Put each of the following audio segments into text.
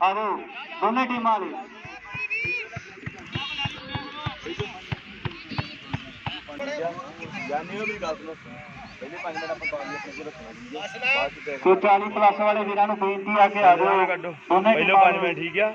ਆਵੇ ਦੋਨੇ ਟੀਮਾਂ ਲਈ ਸੋ 40 ਪਲੱਸ ਵਾਲੇ ਵੀਰਾਂ ਨੂੰ ਬੇਨਤੀ ਆ ਕਿ ਆ ਜਾਓ। ਦੋਨੇ ਪਹਿਲੋ ਟੀਮਾਂ 5 ਮਿੰਟ ਠੀਕ ਆ।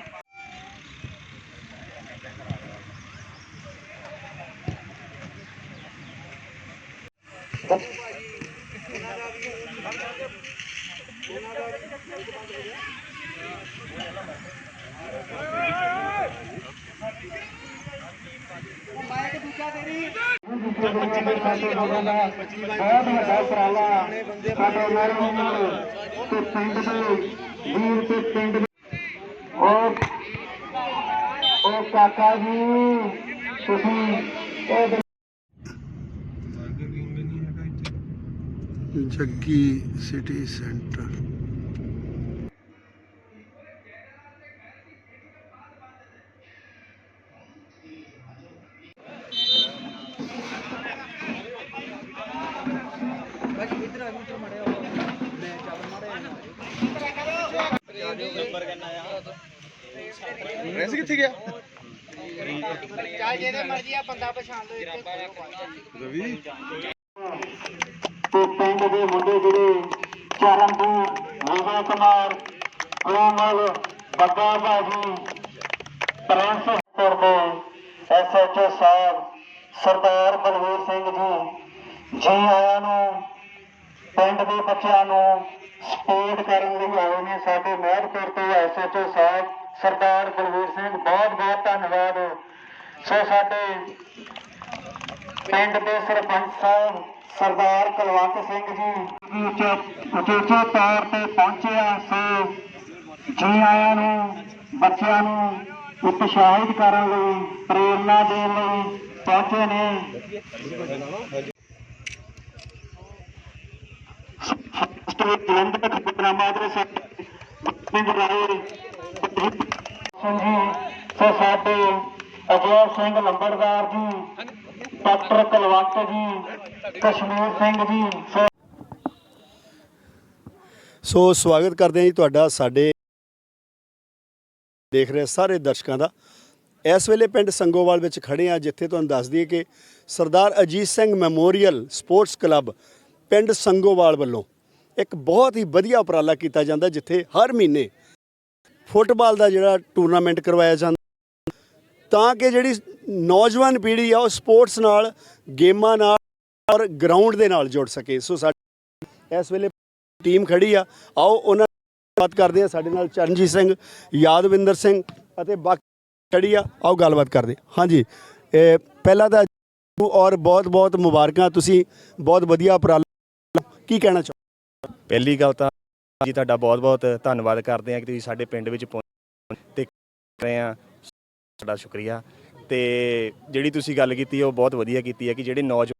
ਬਹੁਤ ਵੱਡਾ ਉਪਰਾਲਾ ਸਾਡੇ ਮਹਿਰਬਾਨ ਤੇ ਪਿੰਡ ਦੇ ਵੀਰ ਤੇ ਪਿੰਡ ਦੇ ਉਹ ਉਹ ਕਾਕਾ ਜੀ ਤੁਸੀਂ ਇਹ ਜੱਗੀ ਸਿਟੀ ਸੈਂਟਰ। ਤੇ ਪਿੰਡ ਦੇ ਮੁੰਡੇ ਜਿਹੜੇ ਚਰਨਜੀਤ ਵਿਜੇ ਕੁਮਾਰ ਕੋਮਲ ਬੱਗਾ ਬਾਜੀ ਪ੍ਰਿੰਸ ਪੁਰ ਐਸਐਚਓ ਸਾਹਿਬ, ਸਰਦਾਰ ਬਲਵੀਰ ਸਿੰਘ ਜੀ ਜੀ ਆਇਆਂ ਨੂੰ, ਪਿੰਡ ਦੇ ਬੱਚਿਆਂ ਨੂੰ ਸਪੋਰਟ ਕਰਨ ਲਈ ਆਏ ਨੇ ਸਾਡੇ ਮਹਿਰਪੁਰ ਤੋਂ ਐਸਐਚਓ ਸਾਹਿਬ, ਸਰਦਾਰ ਬਲਵੀਰ ਸਿੰਘ, ਬਹੁਤ ਬਹੁਤ ਧੰਨਵਾਦ। ਸੋ ਸਾਡੇ ਪਿੰਡ ਦੇ ਸਰਪੰਚ ਸਾਹਿਬ ਸਰਦਾਰ ਕੁਲਵੰਤ ਸਿੰਘ ਜੀ ਉੱਚੇ ਉਚੇਚੇ ਤੌਰ ਤੇ ਪਹੁੰਚਿਆ ਸੋ ਜੀ ਆਇਆਂ ਨੂੰ, ਬੱਚਿਆਂ ਨੂੰ ਉਤਸ਼ਾਹਿਤ ਕਰਨ ਲਈ, ਪ੍ਰੇਰਨਾ ਦੇਣ ਲਈ ਪਹੁੰਚੇ ਨੇ। ਸਟੇਟ ਜਲੰਧਰ ਪ੍ਰੋਗਰਾਮਾਂ ਦੇ ਪਿੰਡ ਰਾਏ ਸਿੰਘ ਜੀ, ਸੋ ਸਾਡੇ ਅਜੈ ਸਿੰਘ ਲੰਬੜਦਾਰ ਜੀ, ਡਾਕਟਰ ਕੁਲਵੰਤ ਜੀ ਕਸ਼ਮੀਰ ਸਿੰਘ ਜੀ, ਸੋ ਸਵਾਗਤ ਕਰਦੇ ਹਾਂ ਜੀ ਤੁਹਾਡਾ ਸਾਡੇ ਦੇਖ ਰਹੇ ਸਾਰੇ ਦਰਸ਼ਕਾਂ ਦਾ। ਇਸ ਵੇਲੇ ਪਿੰਡ ਸੰਗੋਵਾਲ ਵਿੱਚ ਖੜੇ ਆ ਜਿੱਥੇ ਤੁਹਾਨੂੰ ਦੱਸ ਦਈਏ ਕਿ Sardar Ajit Singh memorial sports club ਪਿੰਡ ਸੰਗੋਵਾਲ ਵੱਲੋਂ ਇੱਕ ਬਹੁਤ ਹੀ ਵਧੀਆ ਉਪਰਾਲਾ ਕੀਤਾ ਜਾਂਦਾ, ਜਿੱਥੇ ਹਰ ਮਹੀਨੇ ਫੁੱਟਬਾਲ ਦਾ ਜਿਹੜਾ ਟੂਰਨਾਮੈਂਟ ਕਰਵਾਇਆ ਜਾਂਦਾ। ਤਾਂ ਕਿ ਜਿਹੜੀ ਨੌਜਵਾਨ ਪੀੜ੍ਹੀ ਆ, ਉਹ ਸਪੋਰਟਸ ਨਾਲ, ਗੇਮਾਂ ਨਾਲ ਔਰ ਗਰਾਊਂਡ ਦੇ ਨਾਲ ਜੁੜ ਸਕੇ। ਸੋ ਸਾਡੇ ਇਸ ਵੇਲੇ ਟੀਮ ਖੜੀ ਆ। ਆਓ ਉਹਨਾਂ ਨਾਲ ਗੱਲਬਾਤ ਕਰਦੇ ਆ। ਸਾਡੇ ਨਾਲ ਚਰਨਜੀਤ ਸਿੰਘ, ਯਾਦਵਿੰਦਰ ਸਿੰਘ ਅਤੇ ਬਾਕੀ ਖੜੀ ਆ। ਆਓ ਗੱਲਬਾਤ ਕਰਦੇ ਹਾਂਜੀ, ਇਹ ਪਹਿਲਾਂ ਤਾਂ ਔਰ ਬਹੁਤ ਬਹੁਤ ਮੁਬਾਰਕਾਂ। ਤੁਸੀਂ ਬਹੁਤ ਵਧੀਆ ਉਪਰਾਲਾ ਕੀ ਕਹਿਣਾ ਚਾਹੋ? ਪਹਿਲੀ ਗੱਲ ਤਾਂ ਜੀ ਤੁਹਾਡਾ ਬਹੁਤ-ਬਹੁਤ ਧੰਨਵਾਦ ਕਰਦੇ ਹਾਂ ਕਿ ਤੁਸੀਂ ਸਾਡੇ ਪਿੰਡ ਵਿੱਚ ਪਹੁੰਚ ਤੇ ਰਹੇ ਆ। ਤੁਹਾਡਾ ਸ਼ੁਕਰੀਆ। ਤੇ ਜਿਹੜੀ ਤੁਸੀਂ ਗੱਲ ਕੀਤੀ, ਉਹ ਬਹੁਤ ਵਧੀਆ ਕੀਤੀ ਹੈ ਕਿ ਜਿਹੜੇ ਨੌਜਵਾਨ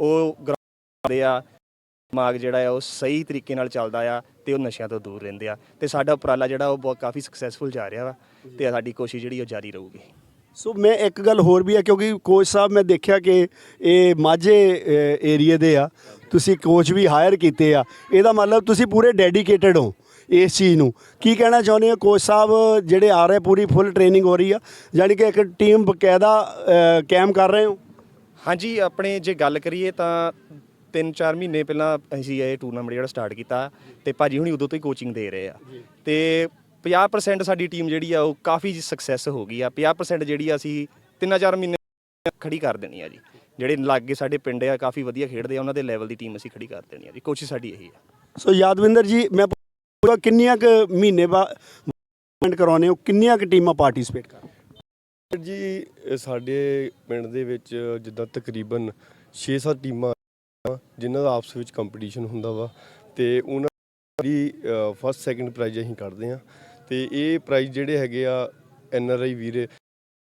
ਉਹ ਗਰਾਊਂਡ ਆ ਦਿਮਾਗ ਜਿਹੜਾ ਆ ਉਹ ਸਹੀ ਤਰੀਕੇ ਨਾਲ ਚੱਲਦਾ ਆ ਤੇ ਉਹ ਨਸ਼ਿਆਂ ਤੋਂ ਦੂਰ ਰਹਿੰਦੇ ਆ। ਤੇ ਸਾਡਾ ਉਪਰਾਲਾ ਜਿਹੜਾ ਉਹ ਬਹੁਤ ਕਾਫੀ ਸਕਸੈਸਫੁਲ ਜਾ ਰਿਹਾ ਵਾ ਤੇ ਸਾਡੀ ਕੋਸ਼ਿਸ਼ ਜਿਹੜੀ ਉਹ ਜਾਰੀ ਰਹੂਗੀ। ਸੋ ਮੈਂ ਇੱਕ ਗੱਲ ਹੋਰ ਵੀ ਆ ਕਿਉਂਕਿ ਕੋਚ ਸਾਹਿਬ ਮੈਂ ਦੇਖਿਆ ਕਿ ਇਹ ਮਾਝੇ ਏਰੀਏ ਦੇ ਆ। ਤੁਸੀਂ ਕੋਚ ਵੀ ਹਾਇਰ ਕੀਤੇ ਆ। ਇਹਦਾ ਮਤਲਬ ਤੁਸੀਂ ਪੂਰੇ ਡੈਡੀਕੇਟਿਡ ਹੋ ਇਸ ਚੀਜ਼ ਨੂੰ। ਕੀ ਕਹਿਣਾ ਚਾਹੁੰਦੇ ਹੋ ਕੋਚ ਸਾਹਿਬ ਜਿਹੜੇ ਆ ਰਹੇ ਪੂਰੀ ਫੁੱਲ ਟ੍ਰੇਨਿੰਗ ਹੋ ਰਹੀ ਆ? ਯਾਨੀ ਕਿ ਇੱਕ ਟੀਮ ਬਕਾਇਦਾ ਅ, ਕਾਇਮ ਕਰ ਰਹੇ ਹੋ? ਹਾਂਜੀ ਆਪਣੇ ਜੇ ਗੱਲ ਕਰੀਏ ਤਾਂ 3-4 ਮਹੀਨੇ ਪਹਿਲਾਂ ਅਸੀਂ ਇਹ ਟੂਰਨਾਮੈਂਟ ਜਿਹੜਾ ਸਟਾਰਟ ਕੀਤਾ ਤੇ ਭਾਜੀ ਹੁਣੀ ਉਦੋਂ ਤੋਂ ਹੀ ਕੋਚਿੰਗ ਦੇ ਰਹੇ ਆ। ਤੇ 50% ਸਾਡੀ ਟੀਮ ਜਿਹੜੀ ਆ ਉਹ ਕਾਫੀ ਸਕਸੈਸ ਹੋ ਗਈ ਆ। 50% ਜਿਹੜੀ ਆ ਅਸੀਂ 3-4 ਮਹੀਨੇ ਖੜੀ ਕਰ ਦੇਣੀ ਆ ਜੀ। ਜਿਹੜੇ ਲਾਗੇ ਸਾਡੇ ਪਿੰਡ ਆ ਕਾਫੀ ਵਧੀਆ ਖੇਡਦੇ ਆ ਉਹਨਾਂ ਦੇ ਲੈਵਲ ਦੀ ਟੀਮ ਅਸੀਂ ਖੜੀ ਕਰ ਦੇਣੀ ਆ ਜੀ। ਕੋਸ਼ਿਸ਼ ਸਾਡੀ ਇਹੀ ਆ। ਸੋ ਯਾਦਵਿੰਦਰ ਜੀ ਮੈਂ ਕਿੰਨੀਆਂ ਕੁ ਮਹੀਨੇ ਬਾਅਦ ਕਰਾਉਨੇ ਹੋ? ਕਿੰਨੀਆਂ ਕੁ ਟੀਮਾਂ ਪਾਰਟਿਸਿਪੇਟ ਕਰ ਜੀ ਸਾਡੇ ਪਿੰਡ ਦੇ ਵਿੱਚ ਜਿੱਦਾਂ ਤਕਰੀਬਨ 6-7 ਟੀਮਾਂ ਜਿਨ੍ਹਾਂ ਦਾ ਆਪਸ ਵਿੱਚ ਕੰਪੀਟੀਸ਼ਨ ਹੁੰਦਾ ਵਾ ਤੇ ਉਹਨਾਂ ਦੀ ਫਸਟ ਸੈਕਿੰਡ ਪ੍ਰਾਈਜ਼ ਅਸੀਂ ਕੱਢਦੇ ਆ ਤੇ ਇਹ ਪ੍ਰਾਈਜ਼ ਜਿਹੜੇ ਹੈਗੇ ਆ ਐਨ ਆਰ ਆਈ ਵੀਰੇ,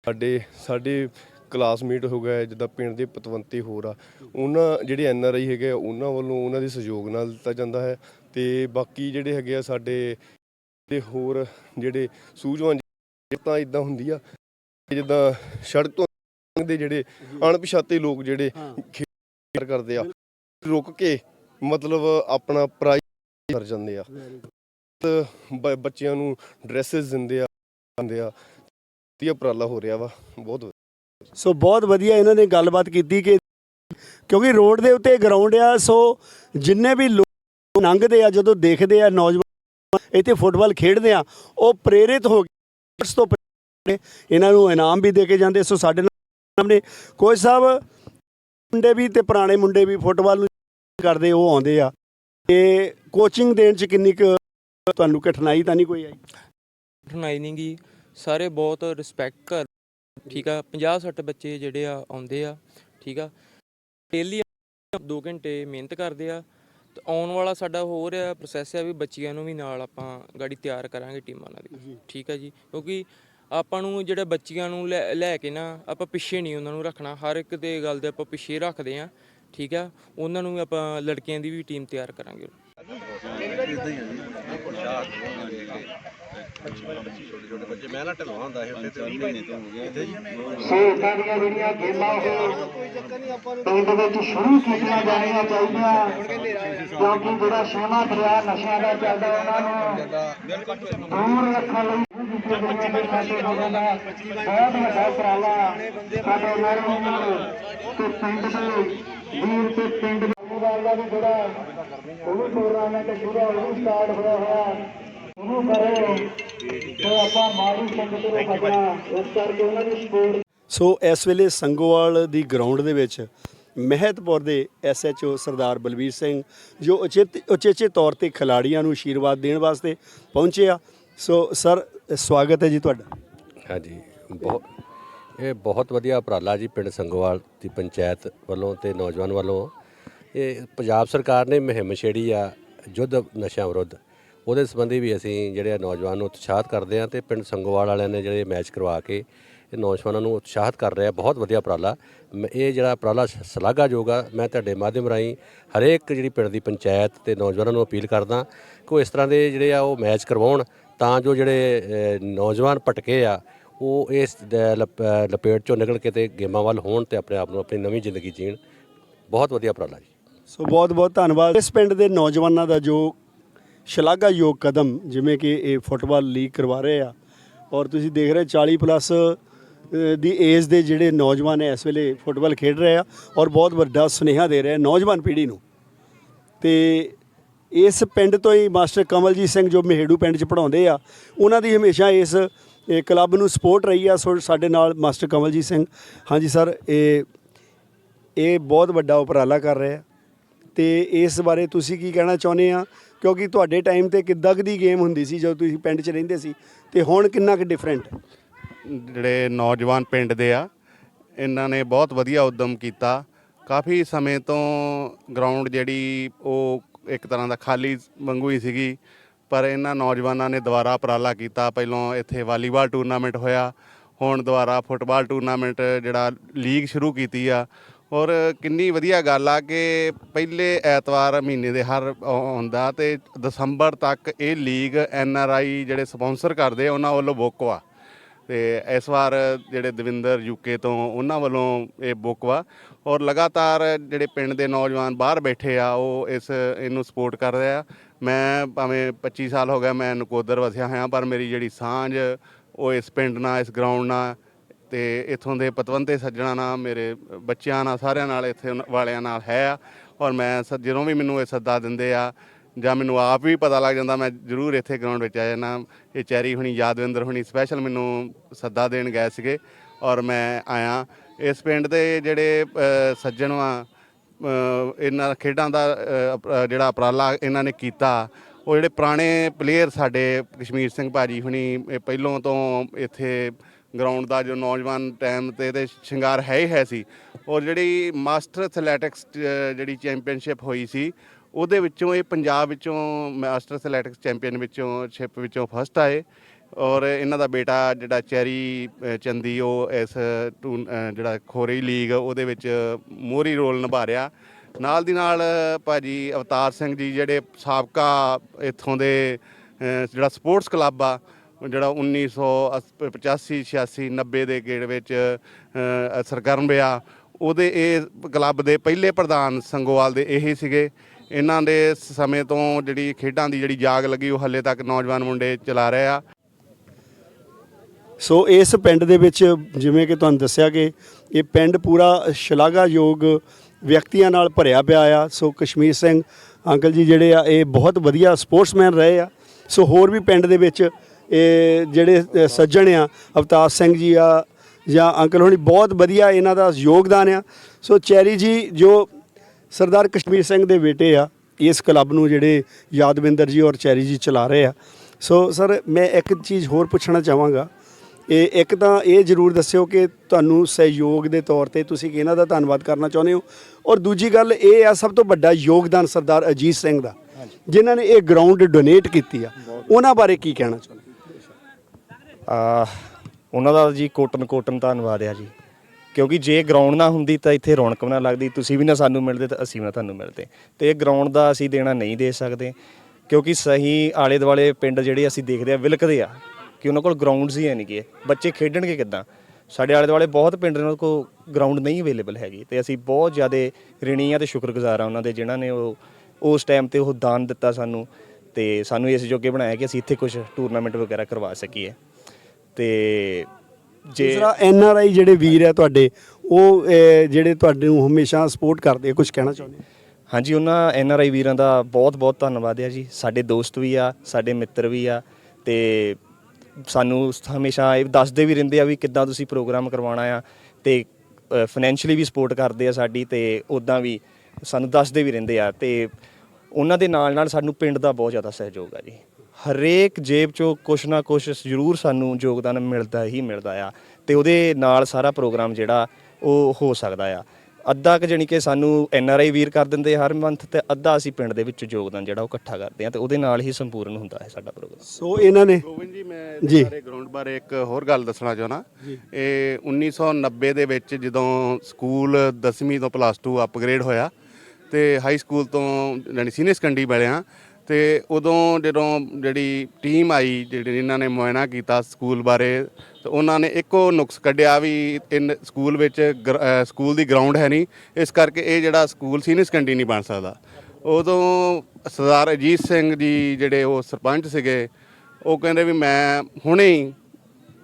ਸਾਡੇ ਸਾਡੇ ਕਲਾਸਮੇਟ ਹੋ ਗਏ, ਜਿੱਦਾਂ ਪਿੰਡ ਦੇ ਪਤਵੰਤੇ ਹੋਰ ਆ, ਉਹਨਾਂ ਜਿਹੜੇ ਐਨ ਆਰ ਆਈ ਹੈਗੇ ਆ, ਉਹਨਾਂ ਵੱਲੋਂ ਉਹਨਾਂ ਦੇ ਸਹਿਯੋਗ ਨਾਲ ਦਿੱਤਾ ਜਾਂਦਾ ਹੈ ਤੇ ਬਾਕੀ ਜਿਹੜੇ ਹੈਗੇ ਆ ਸਾਡੇ ਤੇ ਹੋਰ ਜਿਹੜੇ ਸੂਝਵਾਨ, ਤਾਂ ਇਦਾਂ ਹੁੰਦੀ ਆ ਜਿੱਦਾਂ ਸੜਕ ਤੋਂ ਲੰਘਦੇ ਜਿਹੜੇ ਅਣਪਛਾਤੇ ਲੋਕ ਜਿਹੜੇ ਖੇਡ ਕਰਦੇ ਆ ਰੁਕ ਕੇ ਮਤਲਬ ਆਪਣਾ ਪ੍ਰਾਈਜ਼ ਕਰ ਜਾਂਦੇ ਆ। ਬੱਚਿਆਂ ਨੂੰ ਡਰੈਸਸ ਦਿੰਦੇ ਆ ਦਿੰਦੇ ਆ। ਵਧੀਆ ਉਪਰਾਲਾ ਹੋ ਰਿਹਾ ਵਾ ਬਹੁਤ। ਸੋ ਬਹੁਤ ਵਧੀਆ ਇਹਨਾਂ ਨੇ ਗੱਲਬਾਤ ਕੀਤੀ ਕਿ ਕਿਉਂਕਿ ਰੋਡ ਦੇ ਉੱਤੇ ਗਰਾਊਂਡ ਆ ਸੋ ਜਿੰਨੇ ਵੀ ਲੋਕ ਲੰਘਦੇ ਆ ਜਦੋਂ ਦੇਖਦੇ ਆ ਨੌਜਵਾਨ ਇੱਥੇ ਫੁੱਟਬਾਲ ਖੇਡਦੇ ਆ ਉਹ ਪ੍ਰੇਰਿਤ ਹੋ ਕੇ ਤੋਂ ਪ੍ਰੇਰਿਤ ਇਹਨਾਂ ਨੂੰ ਇਨਾਮ ਵੀ ਦੇ ਕੇ ਜਾਂਦੇ ਸੋ ਸਾਡੇ ਨਾਲ ਸਾਹਮਣੇ ਕੋਚ ਸਾਹਿਬ ਮੁੰਡੇ ਵੀ ਤੇ ਪੁਰਾਣੇ ਮੁੰਡੇ ਵੀ ਫੁੱਟਬਾਲ ਨੂੰ ਕਰਦੇ ਉਹ ਆਉਂਦੇ ਆ। ਤੇ ਕੋਚਿੰਗ ਦੇਣ ਚ ਕਿੰਨੀ ਕੁ ਤੁਹਾਨੂੰ ਕਠਿਨਾਈ ਤਾਂ ਨਹੀਂ ਕੋਈ ਆਈ? ਕਠਿਨਾਈ ਨਹੀਂ ਗੀ। ਸਾਰੇ ਬਹੁਤ ਰਿਸਪੈਕਟ ਕਰ ਠੀਕ ਆ? 50 60 ਬੱਚੇ ਜਿਹੜੇ ਆ ਆਉਂਦੇ ਆ ਠੀਕ ਆ? ਡੇਲੀ 2 ਘੰਟੇ ਮਿਹਨਤ ਕਰਦੇ ਆ। ਤੇ ਆਉਣ ਵਾਲਾ ਸਾਡਾ ਹੋ ਰਿਹਾ ਪ੍ਰੋਸੈਸ ਹੈ ਵੀ ਬੱਚਿਆਂ ਨੂੰ ਵੀ ਨਾਲ ਆਪਾਂ ਗਾੜੀ ਤਿਆਰ ਕਰਾਂਗੇ ਟੀਮਾਂ ਨਾਲ ਦੀ ਠੀਕ ਆ ਜੀ? ਕਿਉਂਕਿ ਆਪਾਂ ਨੂੰ ਜਿਹੜੇ ਬੱਚਿਆਂ ਨੂੰ ਲੈ ਲੈ ਕੇ ਨਾ ਆਪਾਂ ਪਿੱਛੇ ਨਹੀਂ ਉਹਨਾਂ ਨੂੰ ਰੱਖਣਾ। ਹਰ ਇੱਕ ਦੇ ਗੱਲ ਦੇ ਆਪਾਂ ਪਿੱਛੇ ਰੱਖਦੇ ਆ ਠੀਕ ਆ? ਉਹਨਾਂ ਨੂੰ ਵੀ ਆਪਾਂ ਲੜਕਿਆਂ ਦੀ ਵੀ ਟੀਮ ਤਿਆਰ ਕਰਾਂਗੇ। ਸੋ ਇਦਾਂ ਦੀਆਂ ਜਿਹੜੀਆਂ ਗੇਮਾਂ ਉਹ ਪਿੰਡ ਵਿੱਚ ਸ਼ੁਰੂ ਕੀਤੀਆਂ ਜਾਣੀਆਂ ਚਾਹੀਦੀਆਂ। ਕਿਉਂਕਿ ਜਿਹੜਾ ਛੇਵਾਂ ਦਰਿਆ ਨਸ਼ਿਆਂ ਦਾ ਚੱਲਦਾ ਉਹਨਾਂ ਨੂੰ ਦੂਰ ਰੱਖਣ ਲਈ ਬਹੁਤ ਵੱਡਾ ਉਪਰਾਲਾ ਸਾਡੇ ਮਹਿਰਮੀ ਨਾਲ ਤੇ ਪਿੰਡ ਦੇ ਵੀਰ ਤੇ ਪਿੰਡ ਦੇ ਵਾਲ ਦਾ ਵੀ ਜਿਹੜਾ ਉਹ ਟੂਰਨਾਮੈਂਟ ਸ਼ੁਰੂ ਉਹ ਸਟਾਰਟ ਹੋਇਆ ਹੋਇਆ ਉਹਨੂੰ ਕਰੋ ਤੇ ਆਪਾਂ ਮਾੜੀ ਸੰਗਤ ਨੂੰ ਬਚਣਾ ਇਸ ਕਰਕੇ ਉਹਨਾਂ ਦੀ ਸਪੋਰਟ ਸੋ ਇਸ ਵੇਲੇ ਸੰਗੋਵਾਲ ਦੀ ਗਰਾਊਂਡ ਦੇ ਵਿੱਚ ਮਹਿਤਪੁਰ ਦੇ ਐਸਐਚਓ ਸਰਦਾਰ ਬਲਬੀਰ ਸਿੰਘ ਜੋ ਉਚੇਤ ਉਚੇਚੇ ਤੌਰ ਤੇ ਖਿਲਾੜੀਆਂ ਨੂੰ ਆਸ਼ੀਰਵਾਦ ਦੇਣ ਵਾਸਤੇ ਪਹੁੰਚੇ ਆ। ਸੋ ਸਰ ਸਵਾਗਤ ਹੈ ਜੀ ਤੁਹਾਡਾ। ਹਾਂਜੀ, ਬਹੁਤ ਇਹ ਬਹੁਤ ਵਧੀਆ ਉਪਰਾਲਾ ਜੀ ਪਿੰਡ ਸੰਗੋਵਾਲ ਦੀ ਪੰਚਾਇਤ ਵੱਲੋਂ ਤੇ ਨੌਜਵਾਨ ਵੱਲੋਂ। ਇਹ ਪੰਜਾਬ ਸਰਕਾਰ ਨੇ ਮੁਹਿੰਮ ਛੇੜੀ ਆ ਯੁੱਧ ਨਸ਼ਿਆਂ ਵਿਰੁੱਧ। ਉਹਦੇ ਸੰਬੰਧੀ ਵੀ ਅਸੀਂ ਜਿਹੜੇ ਆ ਨੌਜਵਾਨ ਨੂੰ ਉਤਸ਼ਾਹਿਤ ਕਰਦੇ ਆ ਤੇ ਪਿੰਡ ਸੰਗੋਵਾਲ ਵਾਲਿਆਂ ਨੇ ਜਿਹੜੇ ਮੈਚ ਕਰਵਾ ਕੇ ਇਹ ਨੌਜਵਾਨਾਂ ਨੂੰ ਉਤਸ਼ਾਹਿਤ ਕਰ ਰਿਹਾ, ਬਹੁਤ ਵਧੀਆ ਉਪਰਾਲਾ। ਮ- ਇਹ ਜਿਹੜਾ ਉਪਰਾਲਾ ਸ਼ਲਾਘਾਯੋਗ ਆ, ਮੈਂ ਤੁਹਾਡੇ ਮਾਧਿਅਮ ਰਾਹੀਂ ਹਰੇਕ ਜਿਹੜੀ ਪਿੰਡ ਦੀ ਪੰਚਾਇਤ ਤੇ ਨੌਜਵਾਨਾਂ ਨੂੰ ਅਪੀਲ ਕਰਦਾ ਕਿ ਉਹ ਇਸ ਤਰ੍ਹਾਂ ਦੇ ਜਿਹੜੇ ਆ ਉਹ ਮੈਚ ਕਰਵਾਉਣ ਤਾਂ ਜੋ ਜਿਹੜੇ ਨੌਜਵਾਨ ਭਟਕੇ ਆ, ਉਹ ਇਸ ਲਪ- ਲਪੇਟ ਚੋਂ ਨਿਕਲ ਕੇ ਤੇ ਗੇਮਾਂ ਵੱਲ ਹੋਣ ਤੇ ਆਪਣੇ ਆਪ ਨੂੰ ਆਪਣੀ ਨਵੀਂ ਜ਼ਿੰਦਗੀ ਜੀਣ। ਬਹੁਤ ਵਧੀਆ ਉਪਰਾਲਾ ਜੀ। ਸੋ ਬਹੁਤ ਬਹੁਤ ਧੰਨਵਾਦ। ਇਸ ਪਿੰਡ ਦੇ ਨੌਜਵਾਨਾਂ ਦਾ ਜੋ ਸ਼ਲਾਘਾਯੋਗ ਕਦਮ, ਜਿਵੇਂ ਕਿ ਇਹ ਫੁੱਟਬਾਲ ਲੀਗ ਕਰਵਾ ਰਹੇ ਆ, ਔਰ ਤੁਸੀਂ ਦੇਖ ਰਹੇ 40 ਪਲੱਸ ਦੀ ਏਜ ਦੇ ਜਿਹੜੇ ਨੌਜਵਾਨ ਹੈ ਇਸ ਵੇਲੇ ਫੁੱਟਬਾਲ ਖੇਡ ਰਹੇ ਆ, ਔਰ ਬਹੁਤ ਵੱਡਾ ਸੁਨੇਹਾ ਦੇ ਰਹੇ ਆ ਨੌਜਵਾਨ ਪੀੜ੍ਹੀ ਨੂੰ। ਤੇ ਇਸ ਪਿੰਡ ਤੋਂ ਹੀ ਮਾਸਟਰ ਕਮਲਜੀਤ ਸਿੰਘ ਜੋ ਮਹੇੜੂ ਪਿੰਡ 'ਚ ਪੜਾਉਂਦੇ ਆ, ਉਹਨਾਂ ਦੀ ਹਮੇਸ਼ਾ ਇਸ ਕਲੱਬ ਨੂੰ ਸਪੋਰਟ ਰਹੀ ਆ, ਸੋ ਸਾਡੇ ਨਾਲ ਮਾਸਟਰ ਕਮਲਜੀਤ ਸਿੰਘ। ਹਾਂਜੀ ਸਰ, ਇਹ ਇਹ ਬਹੁਤ ਵੱਡਾ ਉਪਰਾਲਾ ਕਰ ਰਹੇ। ਆ ਤੇ ਇਸ ਬਾਰੇ ਤੁਸੀਂ ਕੀ ਕਹਿਣਾ ਚਾਹੁੰਦੇ ਆ? ਕਿਉਂਕਿ ਤੁਹਾਡੇ ਟਾਈਮ ਤੇ ਕਿੱਦਾਂ ਕੁ ਦੀ ਗੇਮ ਹੁੰਦੀ ਸੀ, ਜਦੋਂ ਤੁਸੀਂ ਪਿੰਡ 'ਚ ਰਹਿੰਦੇ ਸੀ। ਤੇ ਹੁਣ ਕਿੰਨਾ ਕੁ ਡਿਫਰੈਂਟ ਜਿਹੜੇ ਨੌਜਵਾਨ ਪਿੰਡ ਦੇ ਆ, ਇਹਨਾਂ ਨੇ ਬਹੁਤ ਵਧੀਆ ਉਦਮ ਕੀਤਾ। ਕਾਫੀ ਸਮੇਂ ਤੋਂ ਗਰਾਊਂਡ ਜਿਹੜੀ ਉਹ ਇੱਕ ਤਰ੍ਹਾਂ ਦਾ ਖਾਲੀ ਵਾਂਗੂ ਹੀ ਸੀਗੀ। ਪਰ ਇਹਨਾਂ ਨੌਜਵਾਨਾਂ ਨੇ ਦੁਬਾਰਾ ਉਪਰਾਲਾ ਕੀਤਾ। ਪਹਿਲਾਂ ਇੱਥੇ ਵਾਲੀਬਾਲ ਟੂਰਨਾਮੈਂਟ ਹੋਇਆ। ਹੁਣ ਦੁਬਾਰਾ ਫੁੱਟਬਾਲ ਟੂਰਨਾਮੈਂਟ ਜਿਹੜਾ ਲੀਗ ਸ਼ੁਰੂ ਕੀਤੀ ਆ। ਔਰ ਕਿੰਨੀ ਵਧੀਆ ਗੱਲ ਆ ਕਿ ਪਹਿਲੇ ਐਤਵਾਰ ਮਹੀਨੇ ਦੇ ਹਰ ਆਉਂਦਾ ਤੇ ਦਸੰਬਰ ਤੱਕ ਇਹ ਲੀਗ ਐਨ ਆਰ ਆਈ ਜਿਹੜੇ ਸਪਾਂਸਰ ਕਰਦੇ ਉਹਨਾਂ ਵੱਲੋਂ ਬੁੱਕ ਆ। ਤੇ ਇਸ ਵਾਰ ਜਿਹੜੇ ਦਵਿੰਦਰ ਯੂਕੇ ਤੋਂ ਉਹਨਾਂ ਵੱਲੋਂ ਇਹ ਬੁੱਕ ਵਾ। ਔਰ ਲਗਾਤਾਰ ਜਿਹੜੇ ਪਿੰਡ ਦੇ ਨੌਜਵਾਨ ਬਾਹਰ ਬੈਠੇ ਆ, ਉਹ ਇਸ, ਇਹਨੂੰ ਸਪੋਰਟ ਕਰ ਰਹੇ ਆ। ਮੈਂ ਭਾਵੇਂ 25 ਸਾਲ ਹੋ ਗਿਆ ਮੈਂ ਨਕੋਦਰ ਵਸਿਆ ਹੋਇਆ, ਪਰ ਮੇਰੀ ਜਿਹੜੀ ਸਾਂਝ, ਉਹ ਇਸ ਪਿੰਡ ਨਾਲ, ਇਸ ਗਰਾਊਂਡ ਨਾਲ ਤੇ ਇਥੋਂ ਦੇ ਪਤਵੰਤੇ ਸੱਜਣਾ ਨਾਲ, ਮੇਰੇ ਬੱਚਿਆਂ ਨਾਲ, ਸਾਰਿਆਂ ਨਾਲ, ਇੱਥੇ ਵਾਲਿਆਂ ਨਾਲ ਹੈ ਆ। ਔਰ ਮੈਂ ਸ- ਜਦੋਂ ਵੀ ਮੈਨੂੰ ਇਹ ਸੱਦਾ ਦਿੰਦੇ ਆ ਜਾਂ ਮੈਨੂੰ ਆਪ ਵੀ ਪਤਾ ਲੱਗ ਜਾਂਦਾ ਮੈਂ ਜ਼ਰੂਰ ਇੱਥੇ ਗਰਾਊਂਡ ਵਿੱਚ ਆ ਜਾਣਾ ਇਹ ਚੈਰੀ ਹੁਣੀ ਯਾਦਵਿੰਦਰ ਹੁਣੀ ਸਪੈਸ਼ਲ ਮੈਨੂੰ ਸੱਦਾ ਦੇਣ ਗਏ ਸੀਗੇ ਔਰ ਮੈਂ ਆਇਆ। ਇਸ ਪਿੰਡ ਦੇ ਜਿਹੜੇ ਸੱਜਣ ਆ ਇਹਨਾਂ ਖੇਡਾਂ ਦਾ ਅ, ਜਿਹੜਾ ਉਪਰਾਲਾ ਇਹਨਾਂ ਨੇ ਕੀਤਾ ਉਹ ਜਿਹੜੇ ਪੁਰਾਣੇ ਪਲੇਅਰ ਸਾਡੇ ਕਸ਼ਮੀਰ ਸਿੰਘ ਭਾਜੀ ਹੁਣੀ ਇਹ ਪਹਿਲੋਂ ਤੋਂ ਇੱਥੇ ਗਰਾਊਂਡ ਦਾ ਜੋ ਨੌਜਵਾਨ ਟਾਈਮ ਤੇ ਤੇ ਸ਼ਿੰਗਾਰ ਹੈ ਹੀ ਹੈ ਸੀ। ਔਰ ਜਿਹੜੀ ਮਾਸਟਰ ਐਥਲੈਟਿਕਸ ਜਿਹੜੀ ਚੈਂਪੀਅਨਸ਼ਿਪ ਹੋਈ ਸੀ ਉਹਦੇ ਵਿੱਚੋਂ ਇਹ ਪੰਜਾਬ ਵਿੱਚੋਂ ਮਾਸਟਰ ਐਥਲੈਟਿਕਸ ਚੈਂਪੀਅਨ ਵਿੱਚੋਂ ਸ਼ਿਪ ਵਿੱਚੋਂ ਫਸਟ ਆਏ ਔਰ ਇਹਨਾਂ ਦਾ ਬੇਟਾ ਜਿਹੜਾ ਚੈਰੀ ਚੰਦੀ, ਉਹ ਇਸ, ਟੂਰ- ਜਿਹੜਾ ਖੋਰੀ ਲੀਗ ਉਹਦੇ ਵਿੱਚ ਮੋਹਰੀ ਰੋਲ ਨਿਭਾ ਰਿਹਾ। ਨਾਲ ਦੀ ਨਾਲ ਭਾਜੀ ਅਵਤਾਰ ਸਿੰਘ ਜੀ ਜਿਹੜੇ ਸਾਬਕਾ ਇੱਥੋਂ ਦੇ ਜਿਹੜਾ ਸਪੋਰਟਸ ਕਲੱਬ ਆ ਉਹ ਜਿਹੜਾ 1985 86 90 ਦੇ ਗੇੜ ਵਿੱਚ ਸਰਗਰਮ ਰਿਹਾ। ਉਹਦੇ ਇਹ ਕਲੱਬ ਦੇ ਪਹਿਲੇ ਪ੍ਰਧਾਨ ਸੰਗੋਵਾਲ ਦੇ ਇਹੀ ਸੀਗੇ। ਇਹਨਾਂ ਦੇ ਸਮੇਂ ਤੋਂ ਜਿਹੜੀ ਖੇਡਾਂ ਦੀ ਜਿਹੜੀ ਜਾਗ ਲੱਗੀ, ਉਹ ਹੱਲੇ ਤੱਕ ਨੌਜਵਾਨ ਮੁੰਡੇ ਚਲਾ ਰਹੇ ਆ। ਸੋ ਇਸ ਪਿੰਡ ਦੇ ਵਿੱਚ ਜਿਵੇਂ ਕਿ ਤੁਹਾਨੂੰ ਦੱਸਿਆ ਕਿ ਇਹ ਪਿੰਡ ਪੂਰਾ ਸ਼ਲਾਘਾਯੋਗ ਵਿਅਕਤੀਆਂ ਨਾਲ ਭਰਿਆ ਪਿਆ ਆ। ਸੋ ਕਸ਼ਮੀਰ ਸਿੰਘ ਅੰਕਲ ਜੀ ਜਿਹੜੇ ਆ, ਇਹ ਬਹੁਤ ਵਧੀਆ ਸਪੋਰਟਸਮੈਨ ਰਹੇ ਆ। ਸੋ ਹੋਰ ਵੀ ਪਿੰਡ ਦੇ ਵਿੱਚ ਇਹ ਜਿਹੜੇ ਸੱਜਣ ਆ, ਅਵਤਾਰ ਸਿੰਘ ਜੀ ਆ ਜਾਂ ਅੰਕਲ ਹੋਣੀ, ਬਹੁਤ ਵਧੀਆ ਇਹਨਾਂ ਦਾ ਯੋਗਦਾਨ ਆ। ਸੋ ਚੈਰੀ ਜੀ, ਜੋ ਸਰਦਾਰ ਕਸ਼ਮੀਰ ਸਿੰਘ ਦੇ ਬੇਟੇ ਆ, ਇਸ ਕਲੱਬ ਨੂੰ ਜਿਹੜੇ ਯਾਦਵਿੰਦਰ ਜੀ ਔਰ ਚੈਰੀ ਜੀ ਚਲਾ ਰਹੇ ਆ। ਸੋ ਸਰ, ਮੈਂ ਇੱਕ ਚੀਜ਼ ਹੋਰ ਪੁੱਛਣਾ ਚਾਹਾਂਗਾ। ਇਹ ਇੱਕ ਤਾਂ ਇਹ ਜ਼ਰੂਰ ਦੱਸਿਓ ਕਿ ਤੁਹਾਨੂੰ ਸਹਿਯੋਗ ਦੇ ਤੌਰ ਤੇ ਤੁਸੀਂ ਇਹਨਾਂ ਦਾ ਧੰਨਵਾਦ ਕਰਨਾ ਚਾਹੁੰਦੇ ਹੋ? ਔਰ ਦੂਜੀ ਗੱਲ, ਇਹ ਆ ਸਭ ਤੋਂ ਵੱਡਾ ਯੋਗਦਾਨ ਸਰਦਾਰ ਅਜੀਤ ਸਿੰਘ ਦਾ, ਜਿਨ੍ਹਾਂ ਨੇ ਇਹ ਗਰਾਊਂਡ ਡੋਨੇਟ ਕੀਤੀ ਆ। ਉਹਨਾਂ ਬਾਰੇ ਕੀ ਕਹਿਣਾ ਚਾਹੁੰਦੇ ਆ ਉਹਨਾਂ ਦਾ ਜੀ ਕੋਟਨ ਕੋਟਨ ਧੰਨਵਾਦ ਆ ਜੀ। ਕਿਉਂਕਿ ਜੇ ਗਰਾਊਂਡ ਨਾ ਹੁੰਦੀ ਤਾਂ ਇੱਥੇ ਰੌਣਕ ਵੀ ਨਾ ਲੱਗਦੀ, ਤੁਸੀਂ ਵੀ ਨਾ ਸਾਨੂੰ ਮਿਲਦੇ ਤਾਂ ਅਸੀਂ ਵੀ ਨਾ ਤੁਹਾਨੂੰ ਮਿਲਦੇ। ਤੇ ਇਹ ਗਰਾਊਂਡ ਦਾ ਅਸੀਂ ਦੇਣਾ ਨਹੀਂ ਦੇ ਸਕਦੇ, ਕਿਉਂਕਿ ਸਹੀ ਆਲੇ ਦੁਆਲੇ ਪਿੰਡ ਜਿਹੜੇ ਅਸੀਂ ਦੇਖਦੇ ਆ, ਵਿਲਕਦੇ ਆ, ਕਿ ਉਹਨਾਂ ਕੋਲ ਗਰਾਊਂਡਸ ਹੀ ਹੈ ਨਹੀਂ ਗੇ। ਬੱਚੇ ਖੇਡਣਗੇ ਕਿੱਦਾਂ? ਸਾਡੇ ਆਲੇ ਦੁਆਲੇ ਬਹੁਤ ਪਿੰਡ ਨੇ, ਉਹਨਾਂ ਕੋਲ ਗਰਾਊਂਡ ਨਹੀਂ ਅਵੇਲੇਬਲ ਹੈਗੀ ਤੇ ਅਸੀਂ ਬਹੁਤ ਜ਼ਿਆਦਾ ਰਿਣੀ ਆ ਤੇ ਸ਼ੁਕਰਗੁਜ਼ਾਰ ਆ ਉਹਨਾਂ ਦੇ, ਜਿਨ੍ਹਾਂ ਨੇ ਉਹ, ਉਸ ਟਾਈਮ ਤੇ ਉਹ ਦਾਨ ਦਿੱਤਾ ਸਾਨੂੰ ਤੇ ਸਾਨੂੰ ਇਸ ਜੋਗੇ ਬਣਾਇਆ ਕਿ ਅਸੀਂ ਇੱਥੇ ਕੁਝ ਟੂਰਨਾਮੈਂਟ ਵਗੈਰਾ ਕਰਵਾ ਸਕੀਏ। ਤੇ ਜੇ ਦੂਸਰਾ ਐਨ ਆਰ ਆਈ ਜਿਹੜੇ ਵੀਰ ਆ ਤੁਹਾਡੇ ਉਹ ਜਿਹੜੇ ਤੁਹਾਡੇ ਨੂੰ ਹਮੇਸ਼ਾ ਸਪੋਰਟ ਕਰਦੇ ਆ ਕੁਝ ਕਹਿਣਾ ਚਾਹੁੰਦੇ ਹੋ? ਹਾਂਜੀ ਉਹਨਾਂ ਐਨ ਆਰ ਆਈ ਵੀਰਾਂ ਦਾ ਬਹੁਤ ਬਹੁਤ ਧੰਨਵਾਦ ਹੈ ਜੀ ਸਾਡੇ ਦੋਸਤ ਵੀ ਆ ਸਾਡੇ ਮਿੱਤਰ ਵੀ ਆ ਤੇ ਸਾਨੂੰ ਹਮੇਸ਼ਾ ਇਹ ਦੱਸਦੇ ਵੀ ਰਹਿੰਦੇ ਆ ਵੀ ਕਿੱਦਾਂ ਤੁਸੀਂ ਪ੍ਰੋਗਰਾਮ ਕਰਵਾਉਣਾ ਆ ਤੇ ਫਾਈਨੈਂਸ਼ੀਅਲੀ ਵੀ ਸਪੋਰਟ ਕਰਦੇ ਆ ਸਾਡੀ ਤੇ ਉਦਾਂ ਵੀ ਸਾਨੂੰ ਦੱਸਦੇ ਵੀ ਰਹਿੰਦੇ ਆ ਤੇ ਉਹਨਾਂ ਦੇ ਨਾਲ ਨਾਲ ਸਾਨੂੰ ਪਿੰਡ ਦਾ ਬਹੁਤ ਜ਼ਿਆਦਾ ਸਹਿਯੋਗ ਆ ਜੀ ਹਰੇਕ ਜੇਬ ਚੋਂ ਕੁਛ ਨਾ ਕੁਛ ਜ਼ਰੂਰ ਸਾਨੂੰ ਯੋਗਦਾਨ ਮਿਲਦਾ ਹੀ ਮਿਲਦਾ ਆ ਤੇ ਉਹਦੇ ਨਾਲ ਸਾਰਾ ਪ੍ਰੋਗਰਾਮ ਜਿਹੜਾ ਉਹ ਹੋ ਸਕਦਾ ਆ। ਅੱਧਾ ਕੁ ਜਾਣੀ ਕਿ ਸਾਨੂੰ ਐਨ ਆਰ ਆਈ ਵੀਰ ਕਰ ਦਿੰਦੇ ਹਰ ਮੰਥ ਤੇ ਅੱਧਾ ਅਸੀਂ ਪਿੰਡ ਦੇ ਵਿੱਚ ਯੋਗਦਾਨ ਜਿਹੜਾ ਉਹ ਇਕੱਠਾ ਕਰਦੇ ਆ ਤੇ ਉਹਦੇ ਨਾਲ ਹੀ ਸੰਪੂਰਨ ਹੁੰਦਾ ਹੈ ਸਾਡਾ ਪ੍ਰੋਗਰਾਮ। ਸੋ ਇਹਨਾਂ ਨੇ ਗੋਬਿੰਦ ਜੀ ਮੈਂ ਜੀ। ਬਾਰੇ ਗਰਾਊਂਡ ਬਾਰੇ ਇੱਕ ਹੋਰ ਗੱਲ ਦੱਸਣਾ ਚਾਹੁੰਦਾ। ਇਹ 1990 ਦੇ ਵਿੱਚ ਜਦੋਂ ਸਕੂਲ 10ਵੀਂ ਤੋਂ ਪਲੱਸ 2 ਅਪਗ੍ਰੇਡ ਹੋਇਆ ਤੇ ਹਾਈ ਸਕੂਲ ਤੋਂ ਯਾਨੀ ਸੀਨੀਅਰ ਸੈਕੰਡਰੀ ਵਾਲਿਆਂ ਤੇ ਉਦੋਂ ਜਦੋਂ ਜਿਹੜੀ ਟੀਮ ਆਈ, ਜਿਹੜੀ ਇਹਨਾਂ ਨੇ ਮੁਆਇਨਾ ਕੀਤਾ ਸਕੂਲ ਬਾਰੇ, ਤੇ ਉਹਨਾਂ ਨੇ ਇੱਕੋ ਨੁਕਸ ਕੱਢਿਆ ਵੀ ਇਨ ਸਕੂਲ ਵਿੱਚ ਗਰ- ਅਹ ਸਕੂਲ ਦੀ ਗਰਾਊਂਡ ਹੈ ਨਹੀਂ ਇਸ ਕਰਕੇ ਇਹ ਜਿਹੜਾ ਸਕੂਲ ਸੀਨੀਅਰ ਸੈਕੰਡਰੀ ਨਹੀਂ ਬਣ ਸਕਦਾ। ਉਦੋਂ ਸਰਦਾਰ ਅਜੀਤ ਸਿੰਘ ਜੀ ਜਿਹੜੇ ਉਹ ਸਰਪੰਚ ਸੀਗੇ, ਉਹ ਕਹਿੰਦੇ ਵੀ ਮੈਂ ਹੁਣੇ ਹੀ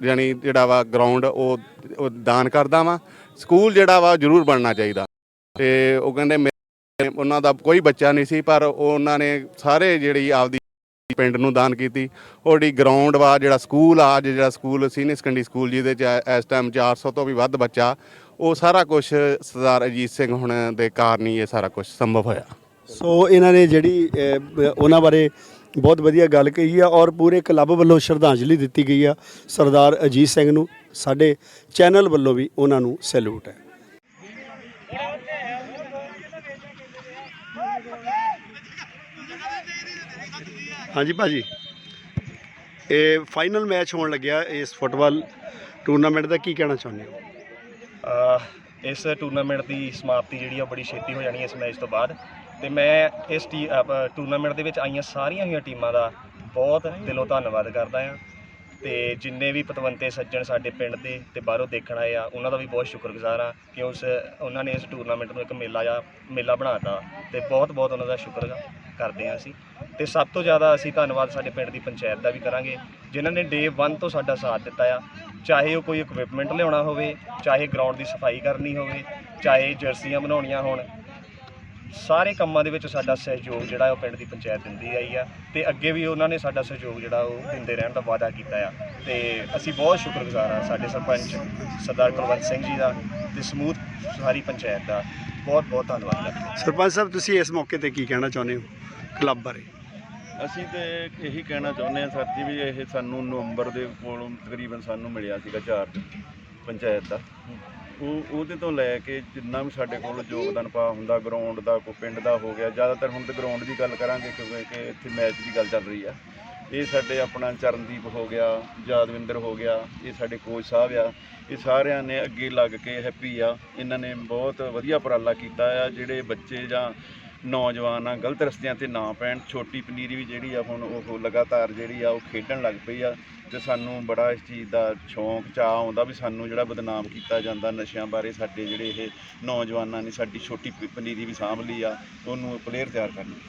ਯਾਨੀ ਜਿਹੜਾ ਵਾ ਗਰਾਊਂਡ ਉਹ ਉਹ ਦਾਨ ਕਰਦਾ ਵਾਂ। ਸਕੂਲ ਜਿਹੜਾ ਵਾ ਜ਼ਰੂਰ ਬਣਨਾ ਚਾਹੀਦਾ। ਤੇ ਉਹ ਕਹਿੰਦੇ ਮੇਰੇ- ਉਹਨਾਂ ਦਾ ਕੋਈ ਬੱਚਾ ਨਹੀਂ ਸੀ, ਪਰ ਉਹਨਾਂ ਨੇ ਸਾਰੇ ਜਿਹੜੀ ਆਪਦੀ ਪਿੰਡ ਨੂੰ ਦਾਨ ਕੀਤੀ। ਉਹਦੀ ਗਰਾਊਂਡ ਵਾ, ਜਿਹੜਾ ਸਕੂਲ ਆ, ਅੱਜ ਜਿਹੜਾ ਸਕੂਲ, ਸੀਨੀਅਰ ਸੈਕੰਡਰੀ ਸਕੂਲ ਜਿਹਦੇ ਚ ਇਸ ਟਾਈਮ 400 ਤੋਂ ਵੀ ਵੱਧ ਬੱਚਾ, ਉਹ ਸਾਰਾ ਕੁਝ ਸਰਦਾਰ ਅਜੀਤ ਸਿੰਘ ਹੁਣ ਦੇ ਕਾਰਨ ਹੀ ਇਹ ਸਾਰਾ ਕੁਝ ਸੰਭਵ ਹੋਇਆ। ਸੋ ਇਹਨਾਂ ਨੇ ਜਿਹੜੀ ਉਹਨਾਂ ਬਾਰੇ ਬਹੁਤ ਵਧੀਆ ਗੱਲ ਕਹੀ ਆ ਔਰ ਪੂਰੇ ਕਲੱਬ ਵੱਲੋਂ ਸ਼ਰਧਾਂਜਲੀ ਦਿੱਤੀ ਗਈ ਆ ਸਰਦਾਰ ਅਜੀਤ ਸਿੰਘ ਨੂੰ। ਸਾਡੇ ਚੈਨਲ ਵੱਲੋਂ ਵੀ ਉਹਨਾਂ ਨੂੰ ਸੈਲੂਟ ਹੈ। ਹਾਂਜੀ ਭਾਜੀ। ਇਹ ਫਾਈਨਲ ਮੈਚ ਹੋਣ ਲੱਗਿਆ ਇਸ ਫੁੱਟਬਾਲ ਟੂਰਨਾਮੈਂਟ ਦਾ, ਕੀ ਕਹਿਣਾ ਚਾਹੁੰਦੇ ਹੋ? ਇਸ ਟੂਰਨਾਮੈਂਟ ਦੀ ਸਮਾਪਤੀ ਜਿਹੜੀ ਆ ਬੜੀ ਛੇਤੀ ਹੋ ਜਾਣੀ ਹੈ ਇਸ ਮੈਚ ਤੋਂ ਬਾਅਦ। ਤੇ ਮੈਂ ਇਸ ਟੀ ਟੂਰਨਾਮੈਂਟ ਦੇ ਵਿੱਚ ਆਈਆਂ ਸਾਰੀਆਂ ਹੀ ਟੀਮਾਂ ਦਾ ਬਹੁਤ ਦਿਲੋਂ ਧੰਨਵਾਦ ਕਰਦਾ ਹਾਂ ਤੇ ਜਿੰਨੇ ਵੀ ਪਤਵੰਤੇ ਸੱਜਣ ਸਾਡੇ ਪਿੰਡ ਦੇ ਤੇ ਬਾਹਰੋਂ ਦੇਖਣ ਆਏ ਆ, ਉਹਨਾਂ ਦਾ ਵੀ ਬਹੁਤ ਸ਼ੁਕਰਗੁਜ਼ਾਰ ਆ ਕਿ ਉਸ, ਉਹਨਾਂ ਨੇ ਇਸ ਟੂਰਨਾਮੈਂਟ ਨੂੰ ਇੱਕ ਮੇਲਾ ਜਾਂ ਮੇਲਾ ਬਣਾਤਾ ਤੇ ਬਹੁਤ ਬਹੁਤ ਉਹਨਾਂ ਦਾ ਸ਼ੁਕਰ ਕਰਦੇ ਆ ਅਸੀਂ। ਤੇ ਸਭ ਤੋਂ ਜ਼ਿਆਦਾ ਅਸੀਂ ਧੰਨਵਾਦ ਸਾਡੇ ਪਿੰਡ ਦੀ ਪੰਚਾਇਤ ਦਾ ਵੀ ਕਰਾਂਗੇ, ਜਿਨ੍ਹਾਂ ਨੇ ਡੇ 1 ਤੋਂ ਸਾਡਾ ਸਾਥ ਦਿੱਤਾ ਆ। ਚਾਹੇ ਉਹ ਕੋਈ ਇਕਵਿਪਮੈਂਟ ਲਿਆਉਣਾ ਹੋਵੇ, ਚਾਹੇ ਗਰਾਊਂਡ ਦੀ ਸਫ਼ਾਈ ਕਰਨੀ ਹੋਵੇ, ਚਾਹੇ ਜਰਸੀਆਂ ਬਣਾਉਣੀਆਂ ਹੋਣ, ਸਾਰੇ ਕੰਮਾਂ ਦੇ ਵਿੱਚ ਸਾਡਾ ਸਹਿਯੋਗ ਜਿਹੜਾ ਉਹ ਪਿੰਡ ਦੀ ਪੰਚਾਇਤ ਦਿੰਦੀ ਆਈ ਆ ਤੇ ਅੱਗੇ ਵੀ ਉਹਨਾਂ ਨੇ ਸਾਡਾ ਸਹਿਯੋਗ ਜਿਹੜਾ ਉਹ ਦਿੰਦੇ ਰਹਿਣ ਦਾ ਵਾਅਦਾ ਕੀਤਾ ਆ। ਤੇ ਅਸੀਂ ਬਹੁਤ ਸ਼ੁਕਰਗੁਜ਼ਾਰ ਆ ਸਾਡੇ ਸਰਪੰਚ ਸਰਦਾਰ ਕੁਲਵੰਤ ਸਿੰਘ ਜੀ ਦਾ ਤੇ ਸਮੂਹ ਸਾਰੀ ਪੰਚਾਇਤ ਦਾ। ਬਹੁਤ ਬਹੁਤ ਧੰਨਵਾਦ ਸਰਪੰਚ ਸਾਹਿਬ, ਤੁਸੀਂ ਇਸ ਮੌਕੇ ਤੇ ਕੀ ਕਹਿਣਾ ਚਾਹੁੰਦੇ ਹੋ? ਕਲੱਬ ਬਾਰੇ। ਅਸੀਂ ਤੇ ਇਹੀ ਕਹਿਣਾ ਚਾਹੁੰਦੇ ਹਾਂ ਸਰ ਜੀ ਵੀ ਇਹ ਸਾਨੂੰ ਨਵੰਬਰ ਦੇ ਕੋਲੋਂ ਤਕਰੀਬਨ ਸਾਨੂੰ ਮਿਲਿਆ ਸੀਗਾ ਚਾਰਜ ਪੰਚਾਇਤ ਦਾ। ਉਹ ਉਹਦੇ ਤੋਂ ਲੈ ਕੇ ਜਿੰਨਾ ਵੀ ਸਾਡੇ ਕੋਲ ਯੋਗਦਾਨ ਪਾ ਹੁੰਦਾ ਗਰਾਊਂਡ ਦਾ, ਕੋਈ ਪਿੰਡ ਦਾ ਹੋ ਗਿਆ, ਜ਼ਿਆਦਾਤਰ ਹੁਣ ਤੇ ਗਰਾਊਂਡ ਦੀ ਗੱਲ ਕਰਾਂਗੇ ਕਿਉਂਕਿ ਕਿ ਇੱਥੇ ਮੈਚ ਦੀ ਗੱਲ ਚੱਲ ਰਹੀ ਆ। ਇਹ ਸਾਡੇ ਆਪਣਾ ਚਰਨਦੀਪ ਹੋ ਗਿਆ, ਯਾਦਵਿੰਦਰ ਹੋ ਗਿਆ, ਇਹ ਸਾਡੇ ਕੋਚ ਸਾਹਿਬ ਆ। ਇਹ ਸਾਰਿਆਂ ਨੇ ਅੱਗੇ ਲੱਗ ਕੇ ਹੈਪੀ ਆ। ਇਹਨਾਂ ਨੇ ਬਹੁਤ ਵਧੀਆ ਉਪਰਾਲਾ ਕੀਤਾ ਆ, ਜਿਹੜੇ ਬੱਚੇ ਜਾਂ ਨੌਜਵਾਨ ਆ, ਗਲਤ ਰਸਤਿਆਂ ਤੇ ਨਾ ਪੈਣ। ਛੋਟੀ ਪਨੀਰੀ ਵੀ ਜਿਹੜੀ ਆ ਹੁਣ ਉਹ ਲਗਾਤਾਰ ਜਿਹੜੀ ਆ ਉਹ ਖੇਡਣ ਲੱਗ ਪਈ ਆ ਤੇ ਸਾਨੂੰ ਬੜਾ ਇਸ ਚੀਜ਼ ਦਾ ਸ਼ੌਂਕ ਚਾਹ ਆਉਂਦਾ ਵੀ ਸਾਨੂੰ ਜਿਹੜਾ ਬਦਨਾਮ ਕੀਤਾ ਜਾਂਦਾ ਨਸ਼ਿਆਂ ਬਾਰੇ, ਸਾਡੇ ਜਿਹੜੇ ਇਹ ਨੌਜਵਾਨਾਂ ਨੇ ਸਾਡੀ ਛੋਟੀ ਪ- ਪਨੀਰੀ ਵੀ ਸਾਂਭ ਲਈ ਆ, ਉਹਨੂੰ ਪਲੇਅਰ ਤਿਆਰ ਕਰਨੀ